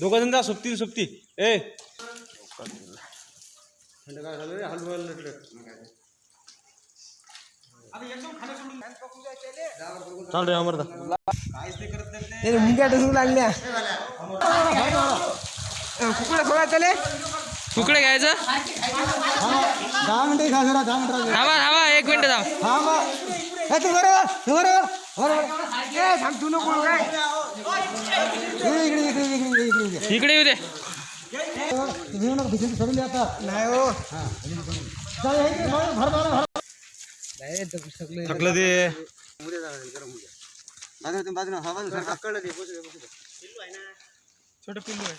दोघ जण जा सुप्ती सुप्ती. ए. चाल रे अमरदा. मुंग्या लागल्या. कुकडे सोडा त्याले. तुकडे घ्यायचं? दहा मिनिटं खा जरा दहा मिनिटं थांबा थांबा एक मिनिट थांब. हा तू बरोबर तू बरोबर बरोबर ए थांब तू नको काय? ए, इकडे इकडे इकडे इकडे इकडे इकडे. इकडे येऊ दे. तुम्ही येऊ नका भिजून सोडून द्या आता. नाही हो. चल, हे इकडे भर भर भर भर. थकलं ते. छोट पिल्लू आहे